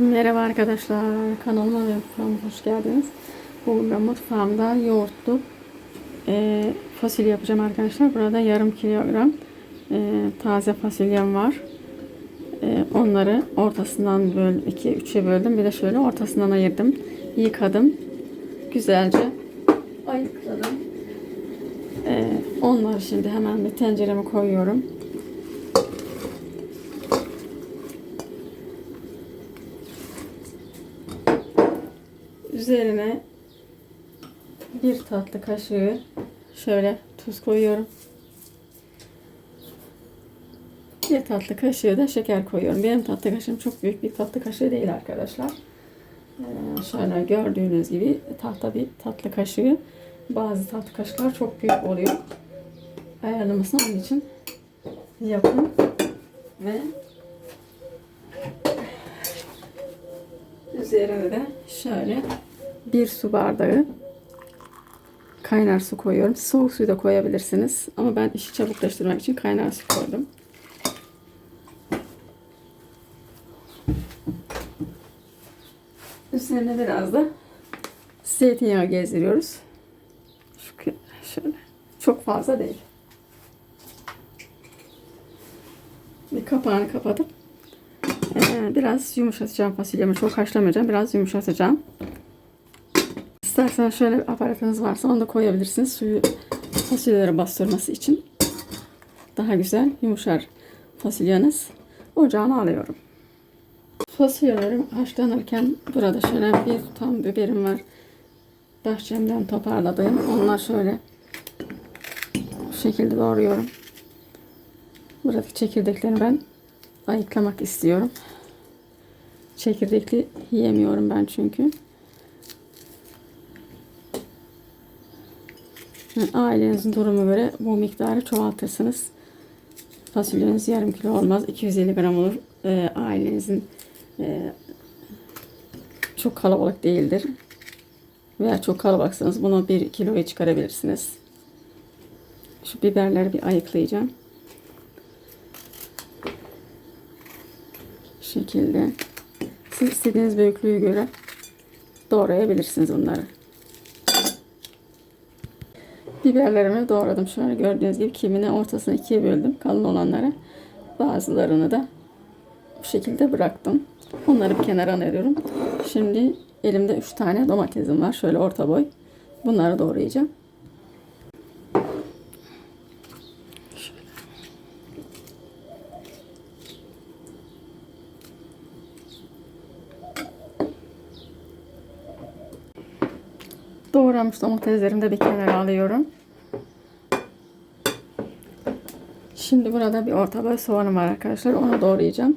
Merhaba arkadaşlar, kanalıma ve mutfağıma hoş geldiniz. Bugün mutfağımda yoğurtlu e, fasulye yapacağım arkadaşlar. Burada yarım kilogram e, taze fasulyem var. E, onları ortasından böl, 2 üçe böldüm. Bir de şöyle ortasından ayırdım. Yıkadım. Güzelce ayıkladım. E, onları şimdi hemen bir tencereme koyuyorum. Üzerine bir tatlı kaşığı şöyle tuz koyuyorum. Bir tatlı kaşığı da şeker koyuyorum. Benim tatlı kaşığım çok büyük bir tatlı kaşığı değil arkadaşlar. Ee, şöyle gördüğünüz gibi tahta bir tatlı kaşığı. Bazı tatlı kaşıklar çok büyük oluyor. Ayarlamasını onun için yapın. Ve üzerine de şöyle bir su bardağı kaynar su koyuyorum. Soğuk suyu da koyabilirsiniz. Ama ben işi çabuklaştırmak için kaynar su koydum. Üzerine biraz da zeytinyağı gezdiriyoruz. Şöyle. Çok fazla değil. Bir kapağını kapatıp biraz yumuşatacağım fasulyemi. Çok haşlamayacağım. Biraz yumuşatacağım. İsterseniz şöyle bir aparatınız varsa onu da koyabilirsiniz. Suyu fasulyelere bastırması için. Daha güzel yumuşar fasulyeniz. Ocağına alıyorum. Fasulyelerim haşlanırken burada şöyle bir tutam biberim var. Bahçemden toparladığım. Onlar şöyle bu şekilde doğruyorum. Buradaki çekirdeklerini ben ayıklamak istiyorum. Çekirdekli yiyemiyorum ben çünkü. Ailenizin durumu göre bu miktarı çoğaltırsınız. Fasulyeniz yarım kilo olmaz. 250 gram olur. E, ailenizin e, çok kalabalık değildir. Veya çok kalabalıksanız bunu 1 kiloya çıkarabilirsiniz. Şu biberleri bir ayıklayacağım. şekilde siz istediğiniz büyüklüğü göre doğrayabilirsiniz onları. Biberlerimi doğradım. Şöyle gördüğünüz gibi kimini ortasına ikiye böldüm. Kalın olanları. Bazılarını da bu şekilde bıraktım. Onları bir kenara alıyorum. Şimdi elimde 3 tane domatesim var. Şöyle orta boy. Bunları doğrayacağım. Doğramış domateslerimi de bir kenara alıyorum. Şimdi burada bir orta boy soğanım var arkadaşlar. Onu doğrayacağım.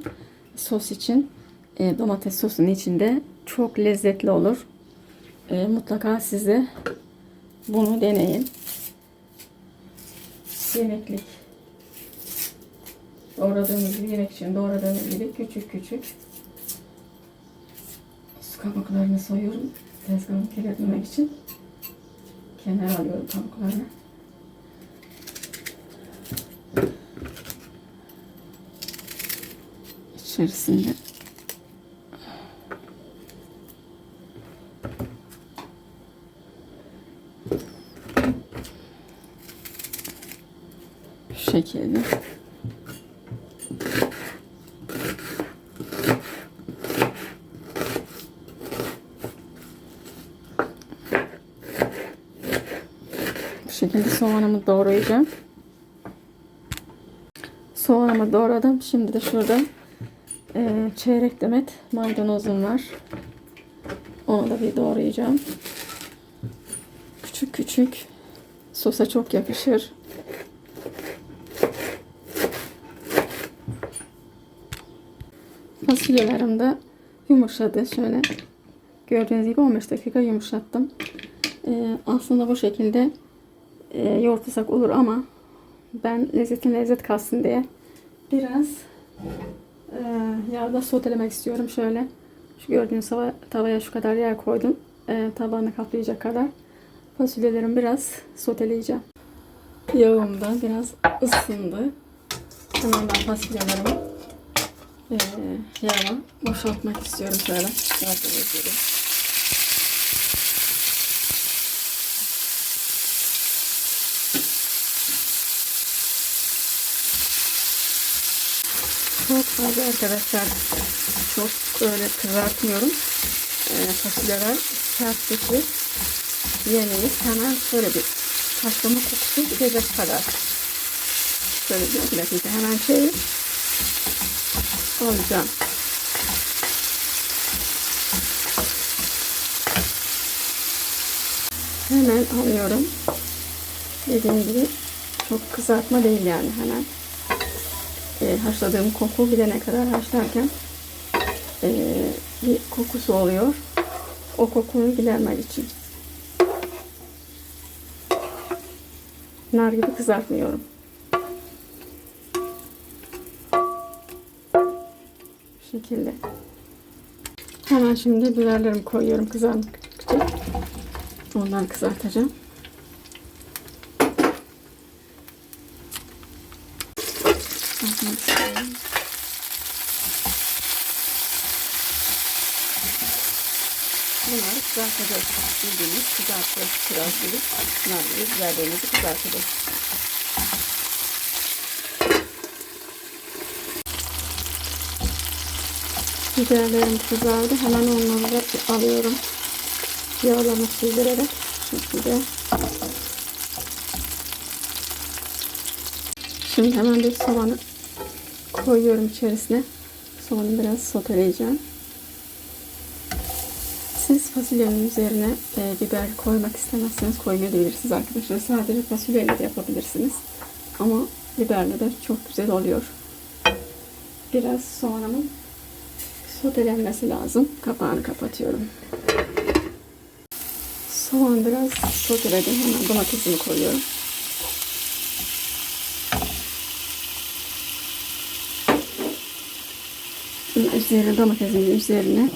Sos için e, domates sosunun içinde çok lezzetli olur. E, mutlaka siz de bunu deneyin. Yemeklik. Doğradığınız gibi yemek için doğradığınız gibi küçük küçük su kabuklarını soyuyorum. Tezgahımı kirletmemek için kenara alıyorum kabuklarını. İçerisinde şu Şekilde soğanımı doğrayacağım. Soğanımı doğradım. Şimdi de şurada e, çeyrek demet maydanozum var. Onu da bir doğrayacağım. Küçük küçük. Sosa çok yakışır. Fasulyelerim de yumuşadı. Şöyle gördüğünüz gibi 15 dakika yumuşattım. Ee, aslında bu şekilde e, yoğurtlasak olur ama ben lezzetin lezzet kalsın diye biraz e, yağda sotelemek istiyorum. Şöyle şu gördüğünüz tava, tavaya şu kadar yağ koydum. E, tabağını kaplayacak kadar fasulyelerimi biraz soteleyeceğim. Yağım da biraz ısındı. Hemen ben fasulyelerimi e, yağıma boşaltmak istiyorum şöyle. Gördüğünüz Çok fazla arkadaşlar çok öyle kızartmıyorum. E, fasulyeler sert pişir. Yemeği hemen şöyle bir haşlama kokusu gidecek kadar. Şöyle bir dakika hemen çevirip alacağım. Hemen alıyorum. Dediğim gibi çok kızartma değil yani hemen e, haşladığım koku gidene kadar haşlarken e, bir kokusu oluyor. O kokuyu gidermek için. Nar gibi kızartmıyorum. Bu şekilde. Hemen şimdi biberlerimi koyuyorum kızarmak için. Ondan kızartacağım. Bunları kızartacağız. Bildiğimiz kızartacağız. Biraz gibi. Nargile biberlerimizi kızartacağız. Biberlerim kızardı. Hemen onları da alıyorum. Yağlama süzdürerek. Şekilde. Şimdi hemen bir soğanı koyuyorum içerisine. Soğanı biraz soteleyeceğim. Siz fasulyenin üzerine e, biber koymak istemezseniz koymayabilirsiniz arkadaşlar. Sadece fasulyeyle de yapabilirsiniz. Ama biberle de çok güzel oluyor. Biraz soğanımın sotelenmesi lazım. Kapağını kapatıyorum. Soğan biraz soteledim. Hemen domatesini koyuyorum. Üzerine domatesin üzerine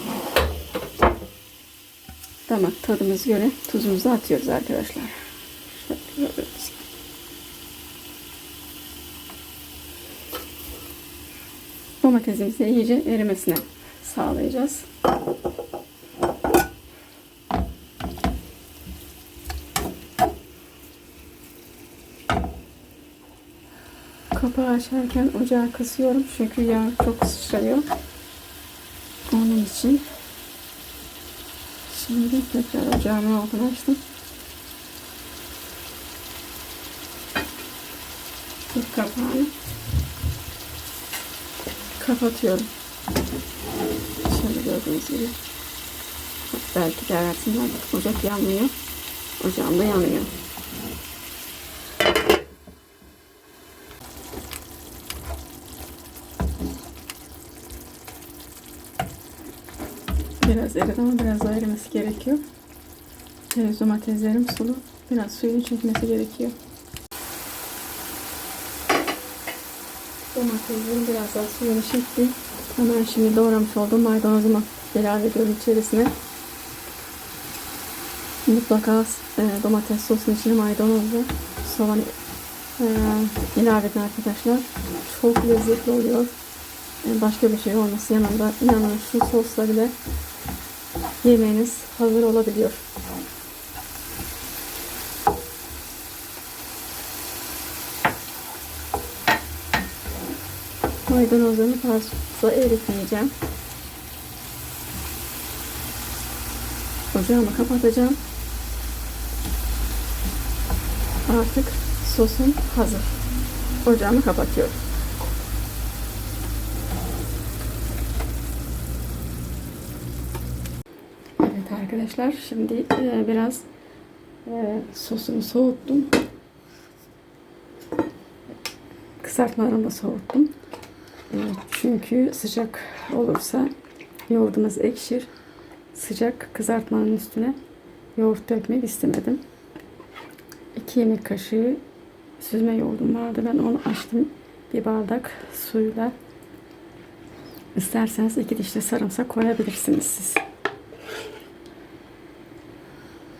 damak tadımız göre tuzumuzu atıyoruz arkadaşlar. Domatesimizin iyice erimesine sağlayacağız. Kapağı açarken ocağı kısıyorum çünkü yağ çok sıçrıyor. Onun için Şimdi tekrar ocağımı altına açtım. İlk kapağını kapatıyorum. Şöyle gördüğünüz gibi. Belki değersinler. Ocak yanmıyor. Ocağım da yanıyor. Biraz eridi ama biraz daha erimesi gerekiyor. Ceviz domateslerim sulu. Biraz suyunu çekmesi gerekiyor. Domateslerim biraz daha suyunu çekti. Hemen şimdi doğramış olduğum maydanozumu ilave ediyorum içerisine. Mutlaka e, domates sosun içine maydanoz ve soğan e, ilave edin arkadaşlar. Çok lezzetli oluyor. E, başka bir şey olması yanında inanın şu sosla bile yemeğiniz hazır olabiliyor. Maydanozlarını fazla eritmeyeceğim. Ocağımı kapatacağım. Artık sosum hazır. Ocağımı kapatıyorum. Evet arkadaşlar şimdi e, biraz e, sosumu soğuttum. Kızartmalarımı da soğuttum. E, çünkü sıcak olursa yoğurdumuz ekşir. Sıcak kızartmanın üstüne yoğurt dökmek istemedim. 2 yemek kaşığı süzme yoğurdum vardı. Ben onu açtım. Bir bardak suyla İsterseniz iki dişli sarımsak koyabilirsiniz siz.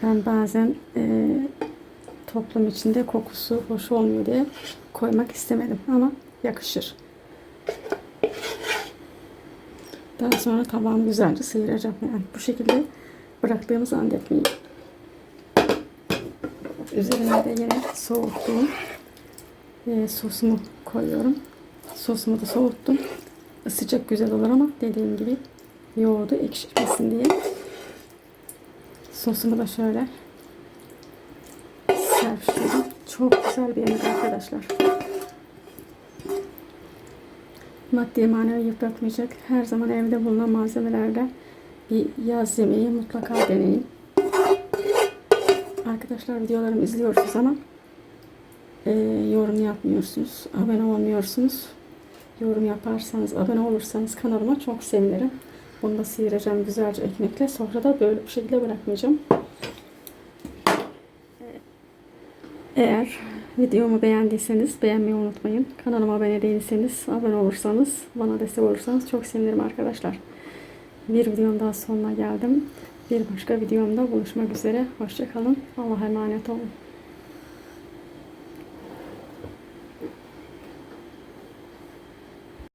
Ben bazen e, toplum içinde kokusu hoş olmuyor diye koymak istemedim ama yakışır. Daha sonra tabağımı güzelce sıyıracağım. Yani bu şekilde bıraktığımı zannetmeyin. Üzerine de yine soğuttuğum e, sosumu koyuyorum. Sosumu da soğuttum. Sıcak güzel olur ama dediğim gibi yoğurdu ekşitmesin diye. Sosumu da şöyle serpiştirdim. Çok güzel bir yemek arkadaşlar. Maddi manevi yıpratmayacak. Her zaman evde bulunan malzemelerle bir yaz yemeği mutlaka deneyin. Arkadaşlar videolarımı izliyorsunuz ama e, yorum yapmıyorsunuz. Abone olmuyorsunuz. Yorum yaparsanız, abone olursanız kanalıma çok sevinirim. Bunu da sıyıracağım güzelce ekmekle. Sonra da böyle bu şekilde bırakmayacağım. Eğer videomu beğendiyseniz beğenmeyi unutmayın. Kanalıma abone değilseniz abone olursanız bana destek olursanız çok sevinirim arkadaşlar. Bir videonun daha sonuna geldim. Bir başka videomda buluşmak üzere. Hoşçakalın. Allah'a emanet olun.